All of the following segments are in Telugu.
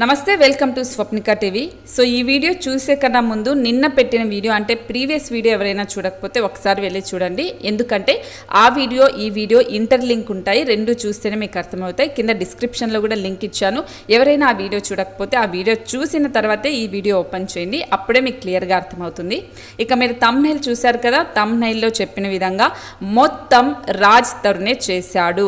నమస్తే welcome to Swapnika TV. So ఈ వీడియో చూసే కన్నా ముందు నిన్న పెట్టిన వీడియో అంటే ప్రీవియస్ వీడియో ఎవరైనా చూడకపోతే ఒకసారి వెళ్ళి చూడండి. ఎందుకంటే ఆ వీడియో ఈ వీడియో ఇంటర్ లింక్ ఉంటాయి. రెండు చూస్తేనే మీకు అర్థమవుతాయి. కింద డిస్క్రిప్షన్లో కూడా లింక్ ఇచ్చాను. ఎవరైనా ఆ వీడియో చూడకపోతే ఆ వీడియో చూసిన తర్వాతే ఈ వీడియో ఓపెన్ చేయండి. అప్పుడే మీకు క్లియర్గా అర్థమవుతుంది. ఇక మీరు తమ్నైల్ చూశారు కదా తమ్నైల్లో చెప్పిన విధంగా మొత్తం రాజ్ తరుణే చేశాడు.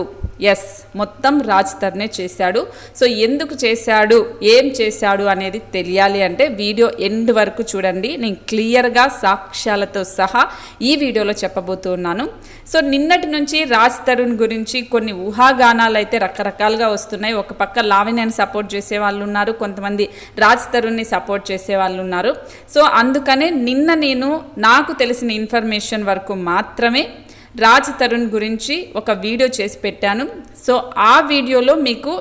ఎస్ మొత్తం రాజ్ తర్నే చేశాడు. సో ఎందుకు చేశాడు? ఏం చేశాడు అనేది తెలియాలి అంటే వీడియో ఎండ్ వరకు చూడండి. నేను క్లియర్గా సాక్ష్యాలతో సహా ఈ వీడియోలో చెప్పబోతున్నాను. సో నిన్నటి నుంచి రాజ్ తరుణ్ గురించి కొన్ని ఊహాగానాలు అయితే రకరకాలుగా వస్తున్నాయి. ఒక పక్క లావణ్యని సపోర్ట్ చేసే వాళ్ళు ఉన్నారు కొంతమంది రాజ్ తరుణ్ని సపోర్ట్ చేసే వాళ్ళు ఉన్నారు. సో అందుకనే నిన్న నేను నాకు తెలిసిన ఇన్ఫర్మేషన్ వరకు మాత్రమే రాజ్ తరుణ్ గురించి ఒక వీడియో చేసి పెట్టాను. సో ఆ వీడియోలో మీకు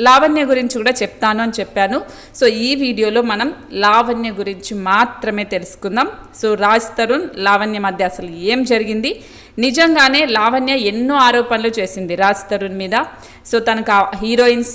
లావణ్య గురించి కూడా చెప్తాను అని చెప్పాను. సో ఈ వీడియోలో మనం లావణ్య గురించి మాత్రమే తెలుసుకుందాం. సో రాజ్ తరుణ్ లావణ్య మధ్య అసలు ఏం జరిగింది? నిజంగానే లావణ్య ఎన్నో ఆరోపణలు చేసింది రాజ్ తరుణ్ మీద. సో తనకు హీరోయిన్స్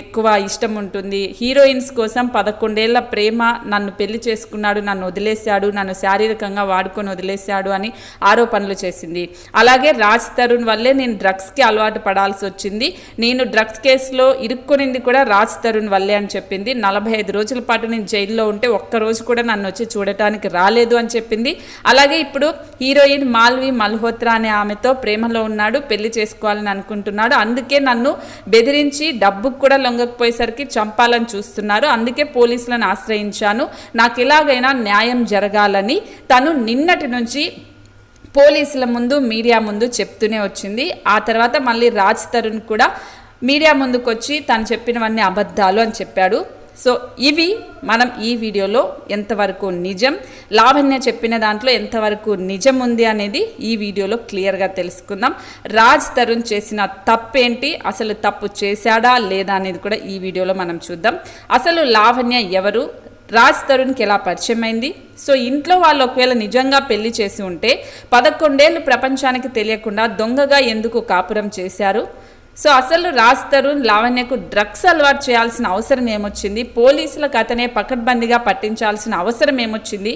ఎక్కువ ఇష్టం ఉంటుంది. హీరోయిన్స్ కోసం పదకొండేళ్ళ ప్రేమ నన్ను పెళ్ళి చేసుకున్నాడు నన్ను వదిలేశాడు నన్ను శారీరకంగా వాడుకొని వదిలేశాడు అని ఆరోపణలు చేసింది. అలాగే రాజ్ తరుణ్ వల్లే నేను డ్రగ్స్కి అలవాటు పడాల్సి వచ్చింది. నేను డ్రగ్స్ కేసులో ఇరుక్కునింది కూడా రాజ్ తరుణ్ వల్లే అని చెప్పింది. నలభై ఐదు రోజుల పాటు నేను జైల్లో ఉంటే ఒక్క రోజు కూడా నన్ను వచ్చి చూడటానికి రాలేదు అని చెప్పింది. అలాగే ఇప్పుడు హీరోయిన్ మాల్వి మల్హోత్రా అనే ఆమెతో ప్రేమలో ఉన్నాడు పెళ్ళి చేసుకోవాలని అనుకుంటున్నాడు. అందుకే నన్ను బెదిరించి డబ్బుకు కూడా లొంగకపోయేసరికి చంపాలని చూస్తున్నారు. అందుకే పోలీసులను ఆశ్రయించాను. నాకు ఎలాగైనా న్యాయం జరగాలని తను నిన్నటి నుంచి పోలీసుల ముందు మీడియా ముందు చెప్తూనే వచ్చింది. ఆ తర్వాత మళ్ళీ రాజ్ తరుణ్ కూడా మీడియా ముందుకు వచ్చి తను చెప్పినవన్నీ అబద్ధాలు అని చెప్పాడు. సో ఇవి మనం ఈ వీడియోలో ఎంతవరకు నిజం లావణ్య చెప్పిన దాంట్లో ఎంతవరకు నిజం ఉంది అనేది ఈ వీడియోలో క్లియర్గా తెలుసుకుందాం. రాజ్ తరుణ్ చేసిన తప్పేంటి? అసలు తప్పు చేశాడా లేదా అనేది కూడా ఈ వీడియోలో మనం చూద్దాం. అసలు లావణ్య ఎవరు? రాజ్ తరుణ్కి ఎలా పరిచయం అయింది? సో ఇంట్లో వాళ్ళు ఒకవేళ నిజంగా పెళ్ళి చేసి ఉంటే పదకొండేళ్ళు ప్రపంచానికి తెలియకుండా దొంగగా ఎందుకు కాపురం చేశారు? సో అసలు రాజ్ తరుణ్ లావణ్యకు డ్రగ్స్ అలవాటు చేయాల్సిన అవసరం ఏమొచ్చింది? పోలీసులకు అతనే పకడ్బందీగా పట్టించాల్సిన అవసరం ఏమొచ్చింది?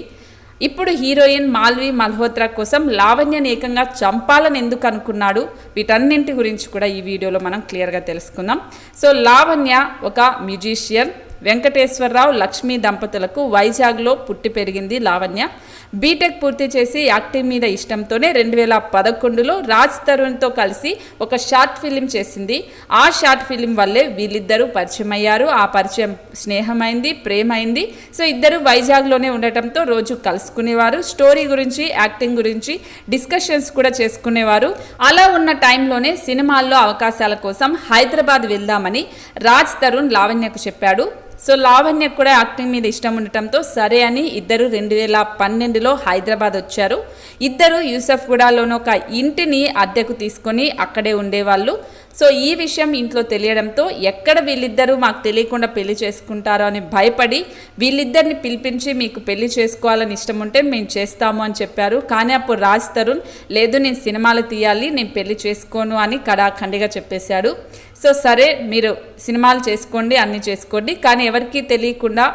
ఇప్పుడు హీరోయిన్ మాల్వి మల్హోత్రా కోసం లావణ్యని ఏకంగా చంపాలని ఎందుకు అనుకున్నాడు? వీటన్నింటి గురించి కూడా ఈ వీడియోలో మనం క్లియర్గా తెలుసుకుందాం. సో లావణ్య ఒక మ్యూజిషియన్ వెంకటేశ్వరరావు లక్ష్మీ దంపతులకు వైజాగ్లో పుట్టి పెరిగింది లావణ్య. బీటెక్ పూర్తి చేసి యాక్టింగ్ మీద ఇష్టంతోనే రెండు వేల పదకొండులో రాజ్ తరుణ్తో కలిసి ఒక షార్ట్ ఫిలిం చేసింది. ఆ షార్ట్ ఫిలిం వల్లే వీళ్ళిద్దరూ పరిచయం అయ్యారు ఆ పరిచయం స్నేహమైంది ప్రేమైంది. సో ఇద్దరు వైజాగ్లోనే ఉండటంతో రోజు కలుసుకునేవారు. స్టోరీ గురించి యాక్టింగ్ గురించి డిస్కషన్స్ కూడా చేసుకునేవారు. అలా ఉన్న టైంలోనే సినిమాల్లో అవకాశాల కోసం హైదరాబాద్ వెళ్దామని రాజ్ తరుణ్ లావణ్యకు చెప్పాడు. సో లావణ్యకు కూడా యాక్టింగ్ మీద ఇష్టం ఉండటంతో సరే అని ఇద్దరు రెండు వేల పన్నెండులో హైదరాబాద్ వచ్చారు. ఇద్దరు యూసఫ్గూడలోని ఒక ఇంటిని అద్దెకు తీసుకొని అక్కడే ఉండేవాళ్ళు. సో ఈ విషయం ఇంట్లో తెలియడంతో ఎక్కడ వీళ్ళిద్దరూ మాకు తెలియకుండా పెళ్ళి చేసుకుంటారో అని భయపడి వీళ్ళిద్దరిని పిలిపించి మీకు పెళ్ళి చేసుకోవాలని ఇష్టం ఉంటే మేము చేస్తాము అని చెప్పారు. కానీ అప్పుడు రాజ్ తరుణ్ లేదు నేను సినిమాలు తీయాలి నేను పెళ్ళి చేసుకోను అని కడాఖండిగా చెప్పేశాడు. సో సరే మీరు సినిమాలు చేసుకోండి అన్నీ చేసుకోండి. కానీ ఎవరికీ తెలియకుండా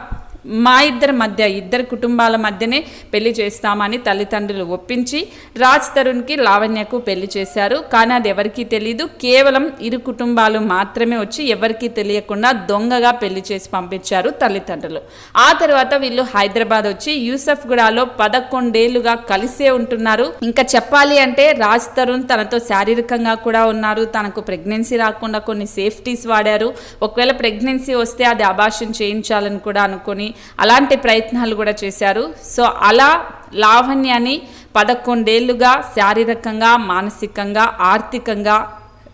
మా ఇద్దరి మధ్య ఇద్దరు కుటుంబాల మధ్యనే పెళ్ళి చేస్తామని తల్లిదండ్రులు ఒప్పించి రాజ్ తరుణ్కి లావణ్యకు పెళ్ళి చేశారు. కానీ అది ఎవరికీ తెలియదు కేవలం ఇరు కుటుంబాలు మాత్రమే వచ్చి ఎవరికీ తెలియకుండా దొంగగా పెళ్ళి చేసి పంపించారు తల్లిదండ్రులు. ఆ తర్వాత వీళ్ళు హైదరాబాద్ వచ్చి యూసఫ్గూడలో పదకొండేళ్ళుగా కలిసే ఉంటున్నారు. ఇంకా చెప్పాలి అంటే రాజ్ తరుణ్ తనతో శారీరకంగా కూడా ఉన్నారు. తనకు ప్రెగ్నెన్సీ రాకుండా కొన్ని సేఫ్టీస్ వాడారు. ఒకవేళ ప్రెగ్నెన్సీ వస్తే అది అభాషణ చేయించాలని కూడా అనుకొని అలాంటి ప్రయత్నాలు కూడా చేశారు. సో అలా లావణ్యాన్ని పదకొండేళ్ళుగా శారీరకంగా మానసికంగా ఆర్థికంగా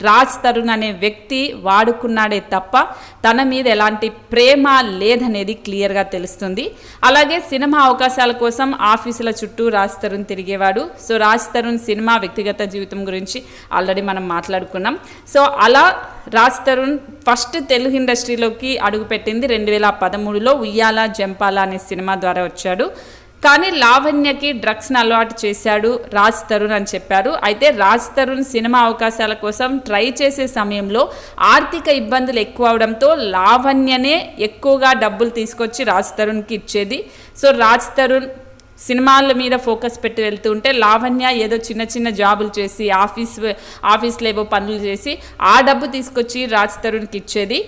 రాజ్ తరుణ్ అనే వ్యక్తి వాడుకున్నాడే తప్ప తన మీద ఎలాంటి ప్రేమ లేదనేది క్లియర్గా తెలుస్తుంది. అలాగే సినిమా అవకాశాల కోసం ఆఫీసుల చుట్టూ రాజ్ తరుణ్ తిరిగేవాడు. సో రాజ్ తరుణ్ సినిమా వ్యక్తిగత జీవితం గురించి ఆల్రెడీ మనం మాట్లాడుకున్నాం. సో అలా రాజ్ తరుణ్ ఫస్ట్ తెలుగు ఇండస్ట్రీలోకి అడుగుపెట్టింది రెండు వేల పదమూడులో ఉయ్యాల జంపాల అనే సినిమా ద్వారా వచ్చాడు. కానీ లావణ్యకి డ్రగ్స్ని అలవాటు చేశాడు రాజ్ తరుణ్ అని చెప్పారు. అయితే రాజ్ తరుణ్ సినిమా అవకాశాల కోసం ట్రై చేసే సమయంలో ఆర్థిక ఇబ్బందులు ఎక్కువ అవడంతో లావణ్యనే ఎక్కువగా డబ్బులు తీసుకొచ్చి రాజ్ తరుణ్కి ఇచ్చేది. సో రాజ్ తరుణ్ సినిమాల మీద ఫోకస్ పెట్టి వెళ్తూ ఉంటే లావణ్య ఏదో చిన్న చిన్న జాబులు చేసి ఆఫీస్ ఆఫీస్లో ఏవో పనులు చేసి ఆ డబ్బు తీసుకొచ్చి రాజ్ తరుణ్కి ఇచ్చేది.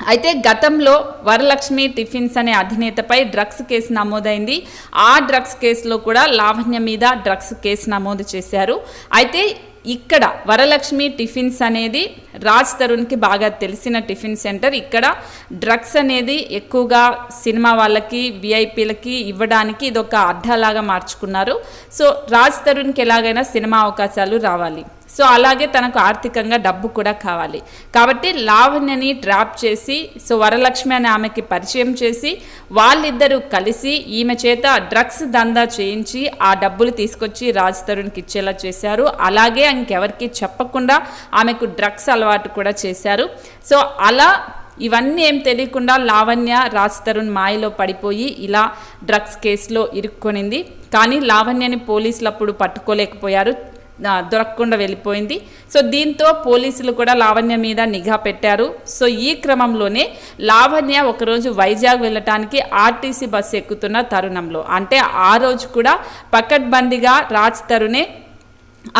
అయితే గతంలో వరలక్ష్మి టిఫిన్స్ అనే అధినేతపై డ్రగ్స్ కేసు నమోదైంది. ఆ డ్రగ్స్ కేసులో కూడా లావణ్య మీద డ్రగ్స్ కేసు నమోదు చేశారు. అయితే ఇక్కడ వరలక్ష్మి టిఫిన్స్ అనేది రాజ్ తరుణ్కి బాగా తెలిసిన టిఫిన్ సెంటర్. ఇక్కడ డ్రగ్స్ అనేది ఎక్కువగా సినిమా వాళ్ళకి విఐపీలకి ఇవ్వడానికి ఇది ఒక అడ్డాలాగా మార్చుకున్నారు. సో రాజ్ తరుణ్కి ఎలాగైనా సినిమా అవకాశాలు రావాలి. సో అలాగే తనకు ఆర్థికంగా డబ్బు కూడా కావాలి. కాబట్టి లావణ్యని ట్రాప్ చేసి సో వరలక్ష్మి అనే ఆమెకి పరిచయం చేసి వాళ్ళిద్దరూ కలిసి ఈమె చేత డ్రగ్స్ దందా చేయించి ఆ డబ్బులు తీసుకొచ్చి రాజ్ తరుణ్కి ఇచ్చేలా చేశారు. అలాగే ఇంకెవరికి చెప్పకుండా ఆమెకు డ్రగ్స్ అలవాటు కూడా చేశారు. సో అలా ఇవన్నీ ఏం తెలియకుండా లావణ్య రాజ్ తరుణ్ మాయలో పడిపోయి ఇలా డ్రగ్స్ కేసులో ఇరుక్కొనింది. కానీ లావణ్యని పోలీసులు అప్పుడు పట్టుకోలేకపోయారు. దొరకకుండా వెళ్ళిపోయింది. సో దీంతో పోలీసులు కూడా లావణ్య మీద నిఘా పెట్టారు. సో ఈ క్రమంలోనే లావణ్య ఒకరోజు వైజాగ్ వెళ్ళటానికి ఆర్టీసీ బస్సు ఎక్కుతున్న తరుణంలో అంటే ఆ రోజు కూడా పకడ్బందీగా రాజ్ తరుణే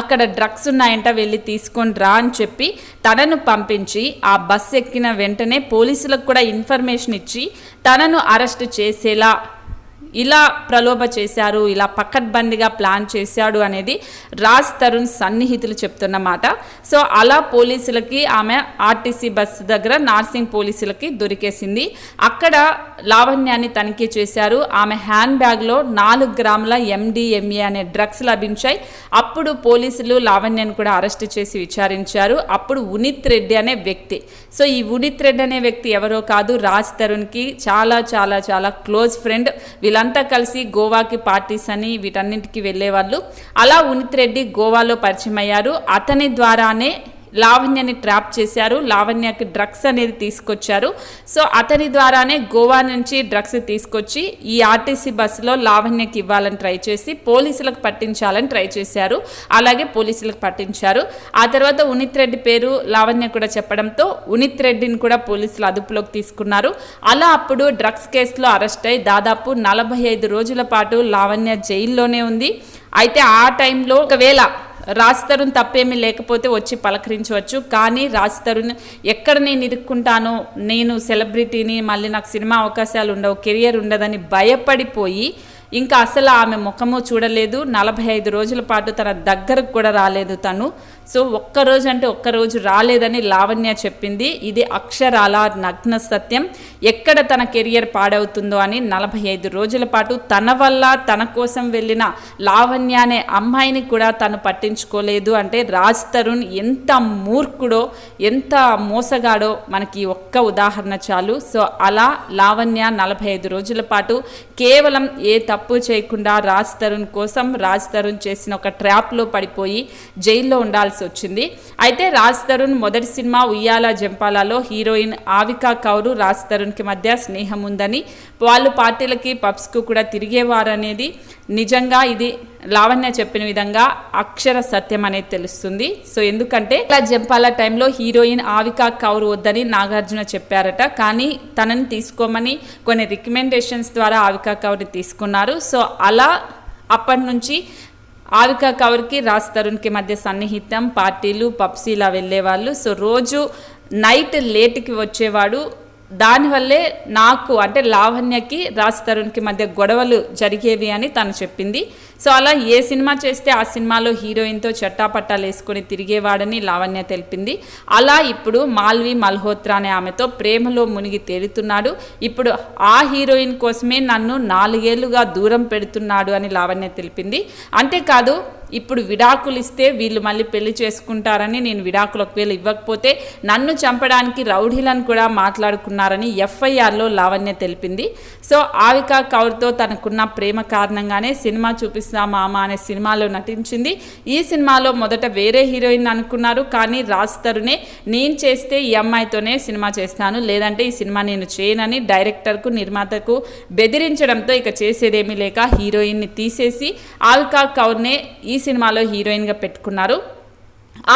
అక్కడ డ్రగ్స్ ఉన్నాయంట వెళ్ళి తీసుకొని రా అని చెప్పి తనను పంపించి ఆ బస్సు ఎక్కిన వెంటనే పోలీసులకు కూడా ఇన్ఫర్మేషన్ ఇచ్చి తనను అరెస్ట్ చేసేలా ఇలా ప్రలోభ చేశారు ఇలా పక్కడ్బందీగా ప్లాన్ చేశాడు అనేది రాజ్ తరుణ్ సన్నిహితులు చెప్తున్నమాట సో అలా పోలీసులకి ఆమె ఆర్టీసీ బస్సు దగ్గర నార్సింగ్ పోలీసులకి దొరికేసింది. అక్కడ లావణ్యాన్ని తనిఖీ చేశారు. ఆమె హ్యాండ్ బ్యాగ్లో నాలుగు గ్రాముల ఎండిఎంఏ అనే డ్రగ్స్ లభించాయి. అప్పుడు పోలీసులు లావణ్యాన్ని కూడా అరెస్ట్ చేసి విచారించారు. అప్పుడు ఉనిత్ రెడ్డి అనే వ్యక్తి. సో ఈ ఉనిత్ రెడ్డి అనే వ్యక్తి ఎవరో కాదు. రాజ్ తరుణ్కి చాలా చాలా చాలా క్లోజ్ ఫ్రెండ్. వీళ్ళ వీళ్ళంతా కలిసి గోవాకి పార్టీస్ అని వీటన్నింటికి వెళ్ళేవాళ్ళు. అలా ఉనిత్ రెడ్డి గోవాలో పరిచయం అయ్యారు అతని ద్వారానే లావణ్యని ట్రాప్ చేశారు. లావణ్యకి డ్రగ్స్ అనేది తీసుకొచ్చారు. సో అతని ద్వారానే గోవా నుంచి డ్రగ్స్ తీసుకొచ్చి ఈ ఆర్టీసీ బస్సులో లావణ్యకి ఇవ్వాలని ట్రై చేసి పోలీసులకు పట్టించాలని ట్రై చేశారు. అలాగే పోలీసులకు పట్టించారు. ఆ తర్వాత ఉనిత్ రెడ్డి పేరు లావణ్య కూడా చెప్పడంతో ఉనిత్ రెడ్డిని కూడా పోలీసులు అదుపులోకి తీసుకున్నారు. అలా అప్పుడు డ్రగ్స్ కేసులో అరెస్ట్ అయి దాదాపు నలభై ఐదు రోజుల పాటు లావణ్య జైల్లోనే ఉంది. అయితే ఆ టైంలో ఒకవేళ రాజ్ తరుణ్ తప్పేమీ లేకపోతే వచ్చి పలకరించవచ్చు. కానీ రాజ్ తరుణ్ ఎక్కడ నేను ఇరుక్కుంటానో నేను సెలబ్రిటీని మళ్ళీ నాకు సినిమా అవకాశాలు ఉండవు కెరియర్ ఉండదని భయపడిపోయి ఇంకా అసలు ఆమె ముఖము చూడలేదు. నలభై ఐదు రోజుల పాటు తన దగ్గరకు కూడా రాలేదు తను. సో ఒక్కరోజు అంటే ఒక్కరోజు రాలేదని లావణ్య చెప్పింది. ఇది అక్షరాల నగ్న సత్యం. ఎక్కడ తన కెరియర్ పాడవుతుందో అని నలభై ఐదు రోజుల పాటు తన వల్ల తన కోసం వెళ్ళిన లావణ్య అనే అమ్మాయిని కూడా తను పట్టించుకోలేదు. అంటే రాజ్ తరుణ్ ఎంత మూర్ఖుడో ఎంత మోసగాడో మనకి ఒక్క ఉదాహరణ చాలు. సో అలా లావణ్య నలభై ఐదు రోజుల పాటు కేవలం ఏ తప్పు చేయకుండా రాజ్ తరుణ్ కోసం రాజ్ తరుణ్ చేసిన ఒక ట్రాప్లో పడిపోయి జైల్లో ఉండాల్సి వచ్చింది అయితే రాజ్ తరుణ్ మొదటి సినిమా ఉయ్యాల జంపాలలో హీరోయిన్ ఆవికా కౌరు రాజ్ తరుణ్కి మధ్య స్నేహం ఉందని వాళ్ళు పార్టీలకి పబ్స్కు కూడా తిరిగేవారనేది నిజంగా ఇది లావణ్య చెప్పిన విధంగా అక్షర సత్యం అనేది తెలుస్తుంది. సో ఎందుకంటే ఇలా జంపాల టైంలో హీరోయిన్ ఆవికా కౌర్ వద్దని నాగార్జున చెప్పారట. కానీ తనని తీసుకోమని కొన్ని రికమెండేషన్స్ ద్వారా ఆవికా కౌర్ని తీసుకున్నారు. సో అలా అప్పటి నుంచి ఆవికా కవర్కి రాజ్ తరుణ్కి మధ్య సన్నిహితం పార్టీలు పబ్స్ ఇలా వెళ్ళేవాళ్ళు. సో రోజు నైట్ లేట్కి వచ్చేవాడు దానివల్లే నాకు అంటే లావణ్యకి రాజ్ తరుణ్కి మధ్య గొడవలు జరిగేవి అని తను చెప్పింది. సో అలా ఏ సినిమా చేస్తే ఆ సినిమాలో హీరోయిన్తో చట్టాపట్టాలు వేసుకొని తిరిగేవాడని లావణ్య తెలిపింది. అలా ఇప్పుడు మాల్వి మల్హోత్రా అనే ఆమెతో ప్రేమలో మునిగి తేలుతున్నాడు. ఇప్పుడు ఆ హీరోయిన్ కోసమే నన్ను నాలుగేళ్ళుగా దూరం పెడుతున్నాడు అని లావణ్య తెలిపింది. అంతేకాదు ఇప్పుడు విడాకులు ఇస్తే వీళ్ళు మళ్ళీ పెళ్ళి చేసుకుంటారని నేను విడాకులు ఒకవేళ ఇవ్వకపోతే నన్ను చంపడానికి రౌడీలను కూడా మాట్లాడుకున్నారని ఎఫ్ఐఆర్లో లావణ్య తెలిపింది. సో ఆవిక కౌర్తో తనకున్న ప్రేమ కారణంగానే సినిమా చూపిస్తా మామ అనే సినిమాలో నటించింది. ఈ సినిమాలో మొదట వేరే హీరోయిన్ అనుకున్నారు కానీ రాజ్ తరుణే నేను చేస్తే ఈ అమ్మాయితోనే సినిమా చేస్తాను లేదంటే ఈ సినిమా నేను చేయనని డైరెక్టర్కు నిర్మాతకు బెదిరించడంతో ఇక చేసేదేమీ లేక హీరోయిన్ని తీసేసి ఆవికా కౌర్నే ఈ సినిమాలో హీరోయిన్గా పెట్టుకున్నారు.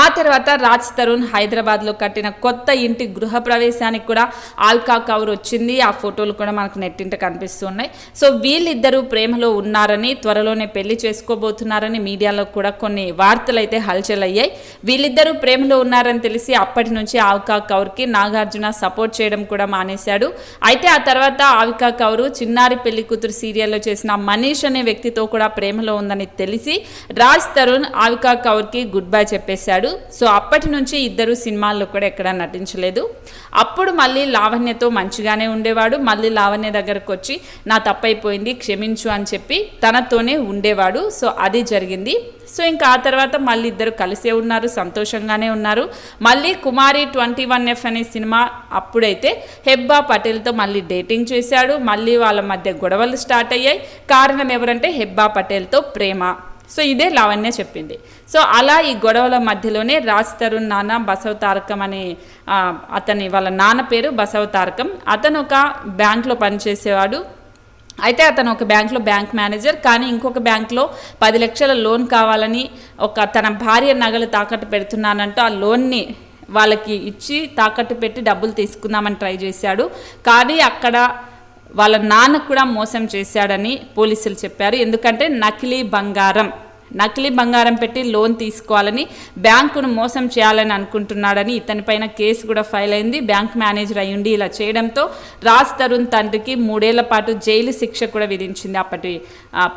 ఆ తర్వాత రాజ్ తరుణ్ హైదరాబాద్లో కట్టిన కొత్త ఇంటి గృహప్రవేశానికి కూడా ఆల్కా కౌర్ వచ్చింది. ఆ ఫోటోలు కూడా మనకు నెట్టింట కనిపిస్తున్నాయి. సో వీళ్ళిద్దరూ ప్రేమలో ఉన్నారని త్వరలోనే పెళ్ళి చేసుకోబోతున్నారని మీడియాలో కూడా కొన్ని వార్తలు అయితే హల్చల్ అయ్యాయి వీళ్ళిద్దరూ ప్రేమలో ఉన్నారని తెలిసి అప్పటి నుంచి ఆల్కా కౌర్కి నాగార్జున సపోర్ట్ చేయడం కూడా మానేశాడు. అయితే ఆ తర్వాత ఆవికా కౌరు చిన్నారి పెళ్ళి కూతురు సీరియల్లో చేసిన మనీష్ అనే వ్యక్తితో కూడా ప్రేమలో ఉందని తెలిసి రాజ్ తరుణ్ ఆవికా కౌర్కి గుడ్ బై చేశాడు. సో అప్పటి నుంచి ఇద్దరు సినిమాల్లో కూడా ఎక్కడా నటించలేదు. అప్పుడు మళ్ళీ లావణ్యతో మంచిగానే ఉండేవాడు. మళ్ళీ లావణ్య దగ్గరకు వచ్చి నా తప్పైపోయింది క్షమించు అని చెప్పి తనతోనే ఉండేవాడు. సో అది జరిగింది. సో ఇంకా ఆ తర్వాత మళ్ళీ ఇద్దరు కలిసే ఉన్నారు సంతోషంగానే ఉన్నారు. మళ్ళీ కుమారి ట్వంటీ వన్ ఎఫ్ అనే సినిమా అప్పుడైతే హెబ్బా పటేల్తో మళ్ళీ డేటింగ్ చేశాడు. మళ్ళీ వాళ్ళ మధ్య గొడవలు స్టార్ట్ అయ్యాయి. కారణం ఎవరంటే హెబ్బా పటేల్తో ప్రేమ. సో ఇదే లావణ్య చెప్పింది. సో అలా ఈ గొడవల మధ్యలోనే రాజ్ తరుణ్ నాన్న బసవ తారకం అనే అతని వాళ్ళ నాన్న పేరు బసవ తారకం. అతను ఒక బ్యాంక్లో పనిచేసేవాడు. అయితే అతను ఒక బ్యాంక్లో బ్యాంక్ మేనేజర్ కానీ ఇంకొక బ్యాంక్లో పది లక్షల లోన్ కావాలని ఒక తన భార్య నగలు తాకట్టు పెడుతున్నానంటూ ఆ లోన్ని వాళ్ళకి ఇచ్చి తాకట్టు పెట్టి డబ్బులు తీసుకుందామని ట్రై చేశాడు. కానీ అక్కడ వాళ్ళ నాన్న కూడా మోసం చేశాడని పోలీసులు చెప్పారు. ఎందుకంటే నకిలీ బంగారం నకిలీ బంగారం పెట్టి లోన్ తీసుకోవాలని బ్యాంకును మోసం చేయాలని అనుకుంటున్నాడని ఇతనిపైన కేసు కూడా ఫైల్ అయింది. బ్యాంక్ మేనేజర్ అయ్యుండి ఇలా చేయడంతో రాజ్ తరుణ్ తండ్రికి మూడేళ్ళ పాటు జైలు శిక్ష కూడా విధించింది అప్పటి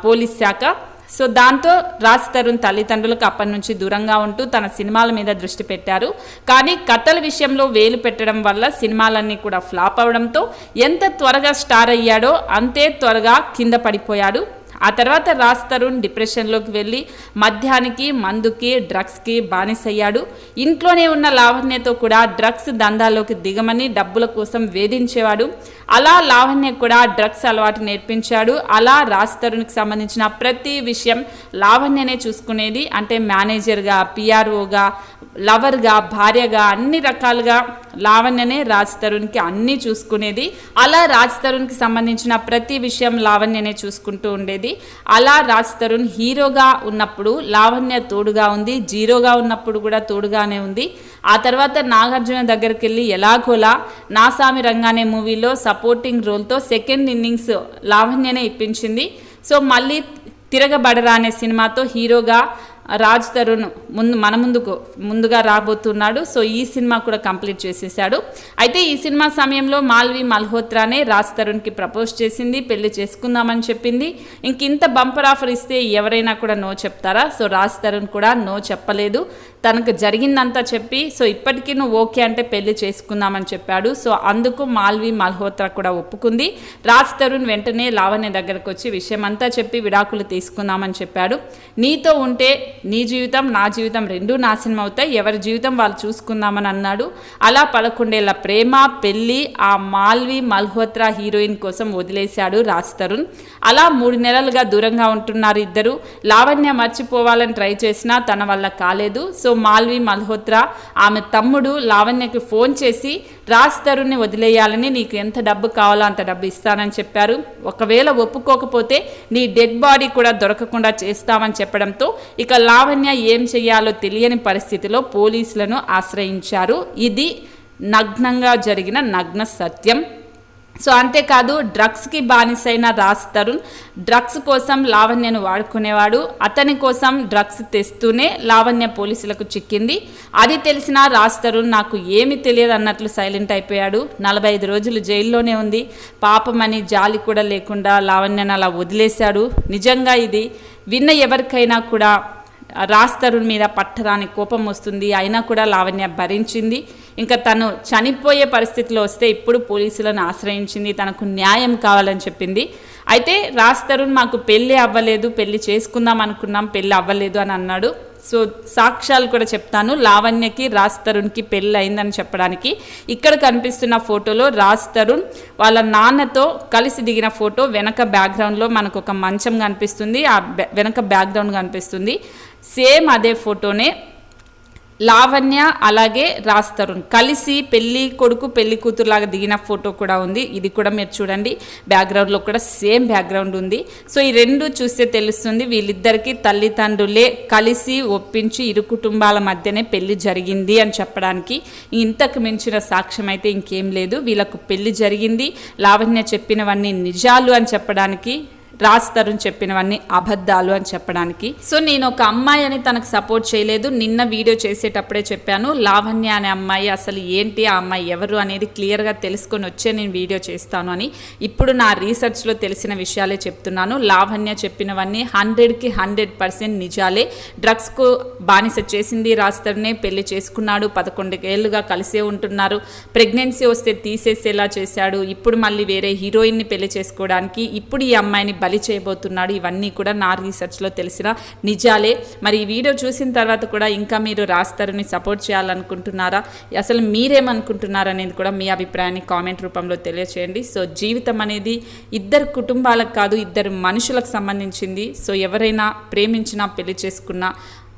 పోలీస్ శాఖ. సో దాంతో రాజ్ తరుణ్ తల్లిదండ్రులకు అప్పటి నుంచి దూరంగా ఉంటూ తన సినిమాల మీద దృష్టి పెట్టారు. కానీ కథల విషయంలో వేలు పెట్టడం వల్ల సినిమాలన్నీ కూడా ఫ్లాప్ అవడంతో ఎంత త్వరగా స్టార్ అయ్యాడో అంతే త్వరగా కింద పడిపోయాడు ఆ తర్వాత రాజ్ తరుణ్ డిప్రెషన్లోకి వెళ్ళి మద్యానికి మందుకి డ్రగ్స్కి బానిసయ్యాడు. ఇంట్లోనే ఉన్న లావణ్యతో కూడా డ్రగ్స్ దందాలోకి దిగమని డబ్బుల కోసం వేధించేవాడు. అలా లావణ్య కూడా డ్రగ్స్ అలవాటు నేర్పించాడు. అలా రాజ్ తరుణ్కి సంబంధించిన ప్రతి విషయం లావణ్యనే చూసుకునేది. అంటే మేనేజర్గా పిఆర్ఓగా లవర్గా భార్యగా అన్ని రకాలుగా లావణ్యనే రాజ్ తరుణ్కి అన్నీ చూసుకునేది. అలా రాజ్ తరుణ్కి సంబంధించిన ప్రతి విషయం లావణ్యనే చూసుకుంటూ ఉండేది. అలా రాజ్ తరుణ్ హీరోగా ఉన్నప్పుడు లావణ్య తోడుగా ఉంది జీరోగా ఉన్నప్పుడు కూడా తోడుగానే ఉంది. ఆ తర్వాత నాగార్జున దగ్గరికి వెళ్ళి ఎలాగోలా నాసామి రంగానే మూవీలో సపోర్టింగ్ రోల్తో సెకండ్ ఇన్నింగ్స్ లావణ్యనే ఇప్పించింది. సో మళ్ళీ తిరగబడరా అనే సినిమాతో హీరోగా రాజ్ తరుణ్ ముందు మన ముందుకు ముందుగా రాబోతున్నాడు. సో ఈ సినిమా కూడా కంప్లీట్ చేసేసాడు అయితే ఈ సినిమా సమయంలో మాల్వి మల్హోత్రానే రాజ్ తరుణ్కి ప్రపోజ్ చేసింది పెళ్ళి చేసుకుందామని చెప్పింది. ఇంక ఇంత బంపర్ ఆఫర్ ఇస్తే ఎవరైనా కూడా నో చెప్తారా? సో రాజ్ తరుణ్ కూడా నో చెప్పలేదు. తనకు జరిగిందంతా చెప్పి సో ఇప్పటికీ నువ్వు ఓకే అంటే పెళ్ళి చేసుకుందామని చెప్పాడు. సో అందుకు మాల్వి మల్హోత్రా కూడా ఒప్పుకుంది. రాజ్ తరుణ్ వెంటనే లావణ్య దగ్గరకు వచ్చి విషయం అంతా చెప్పి విడాకులు తీసుకుందామని చెప్పాడు. నీతో ఉంటే నీ జీవితం నా జీవితం రెండూ నాశనం అవుతాయి. ఎవరి జీవితం వాళ్ళు చూసుకుందామని అన్నాడు. అలా పదకొండేళ్ళ ప్రేమ పెళ్ళి ఆ మాల్వి మల్హోత్రా హీరోయిన్ కోసం వదిలేశాడు రాజ్ తరుణ్. అలా మూడు నెలలుగా దూరంగా ఉంటున్నారు ఇద్దరు. లావణ్య మర్చిపోవాలని ట్రై చేసినా తన వల్ల కాలేదు. సో మాల్వి మల్హోత్రా ఆమె తమ్ముడు లావణ్యకి ఫోన్ చేసి రాజ్ తరుణ్ని వదిలేయాలని నీకు ఎంత డబ్బు కావాలో అంత డబ్బు ఇస్తానని చెప్పారు. ఒకవేళ ఒప్పుకోకపోతే నీ డెడ్ బాడీ కూడా దొరకకుండా చేస్తామని చెప్పడంతో ఇక లావణ్య ఏం చేయాలో తెలియని పరిస్థితిలో పోలీసులను ఆశ్రయించారు. ఇది నగ్నంగా జరిగిన నగ్న సత్యం. సో అంతేకాదు డ్రగ్స్కి బానిసైన రాజ్ తరుణ్ డ్రగ్స్ కోసం లావణ్యను వాడుకునేవాడు. అతని కోసం డ్రగ్స్ తెస్తూనే లావణ్య పోలీసులకు చిక్కింది. అది తెలిసిన రాజ్ తరుణ్ నాకు ఏమి తెలియదు అన్నట్లు సైలెంట్ అయిపోయాడు. నలభై ఐదు రోజులు జైల్లోనే ఉంది. పాపమని జాలి కూడా లేకుండా లావణ్యను అలా వదిలేశాడు. నిజంగా ఇది విన్న ఎవరికైనా కూడా రాజ్ తరుణ్ మీద పట్టరాని కోపం వస్తుంది. అయినా కూడా లావణ్య భరించింది. ఇంకా తను చనిపోయే పరిస్థితిలో వస్తే ఇప్పుడు పోలీసులను ఆశ్రయించింది. తనకు న్యాయం కావాలని చెప్పింది. అయితే రాజ్ తరుణ్ మాకు పెళ్ళి అవ్వలేదు. పెళ్ళి చేసుకుందాం అనుకున్నాం. పెళ్ళి అవ్వలేదు అని అన్నాడు. సో సాక్ష్యాలు కూడా చెప్తాను. లావణ్యకి రాజ్ తరుణ్కి పెళ్ళి అయిందని చెప్పడానికి ఇక్కడ కనిపిస్తున్న ఫోటోలో రాజ్ తరుణ్ వాళ్ళ నాన్నతో కలిసి దిగిన ఫోటో వెనక బ్యాక్గ్రౌండ్లో మనకు ఒక మంచం కనిపిస్తుంది. ఆ వెనక బ్యాక్గ్రౌండ్ కనిపిస్తుంది. సేమ్ అదే ఫోటోనే లావణ్య అలాగే రాస్తరుణ్ కలిసి పెళ్ళి కొడుకు పెళ్ళి కూతురులాగా దిగిన ఫోటో కూడా ఉంది. ఇది కూడా మీరు చూడండి. బ్యాక్గ్రౌండ్లో కూడా సేమ్ బ్యాక్గ్రౌండ్ ఉంది. సో ఈ రెండు చూస్తే తెలుస్తుంది. వీళ్ళిద్దరికీ తల్లిదండ్రులే కలిసి ఒప్పించి ఇరు కుటుంబాల మధ్యనే పెళ్ళి జరిగింది అని చెప్పడానికి ఇంతకు మించిన సాక్ష్యం అయితే ఇంకేం లేదు. వీళ్ళకు పెళ్ళి జరిగింది. లావణ్య చెప్పినవన్నీ నిజాలు అని చెప్పడానికి రాజ్ తరుణ్ చెప్పినవన్నీ అబద్ధాలు అని చెప్పడానికి. సో నేను ఒక అమ్మాయి అని తనకు సపోర్ట్ చేయలేదు. నిన్న వీడియో చేసేటప్పుడే చెప్పాను లావణ్య అనే అమ్మాయి అసలు ఏంటి ఆ అమ్మాయి ఎవరు అనేది క్లియర్గా తెలుసుకొని వచ్చే నేను వీడియో చేస్తాను అని ఇప్పుడు నా రీసెర్చ్లో తెలిసిన విషయాలే చెప్తున్నాను. లావణ్య చెప్పినవన్నీ హండ్రెడ్కి హండ్రెడ్ పర్సెంట్ నిజాలే. డ్రగ్స్కు బానిస చేసింది రాజ్ తరుణే పెళ్ళి చేసుకున్నాడు పదకొండు ఏళ్ళుగా కలిసే ఉంటున్నారు. ప్రెగ్నెన్సీ వస్తే తీసేసేలా చేశాడు. ఇప్పుడు మళ్ళీ వేరే హీరోయిన్ని పెళ్ళి చేసుకోవడానికి ఇప్పుడు ఈ అమ్మాయిని బలి చేయబోతున్నాడు. ఇవన్నీ కూడా నా రీసెర్చ్లో తెలిసిన నిజాలే. మరి ఈ వీడియో చూసిన తర్వాత కూడా ఇంకా మీరు రాస్తారని సపోర్ట్ చేయాలనుకుంటున్నారా? అసలు మీరేమనుకుంటున్నారు అనేది కూడా మీ అభిప్రాయాన్ని కామెంట్ రూపంలో తెలియచేయండి. సో జీవితం అనేది ఇద్దరు కుటుంబాలకు కాదు ఇద్దరు మనుషులకు సంబంధించింది. సో ఎవరైనా ప్రేమించినా పెళ్ళి చేసుకున్నా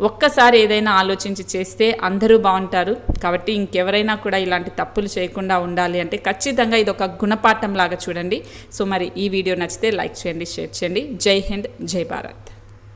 ఒక్కసారి ఏదైనా ఆలోచించి చేస్తే అందరూ బాగుంటారు. కాబట్టి ఇంకెవరైనా కూడా ఇలాంటి తప్పులు చేయకుండా ఉండాలి అంటే ఖచ్చితంగా ఇది ఒక గుణపాఠం లాగా చూడండి. సో మరి ఈ వీడియో నచ్చితే లైక్ చేయండి షేర్ చేయండి. జై హింద్ జై భారత్.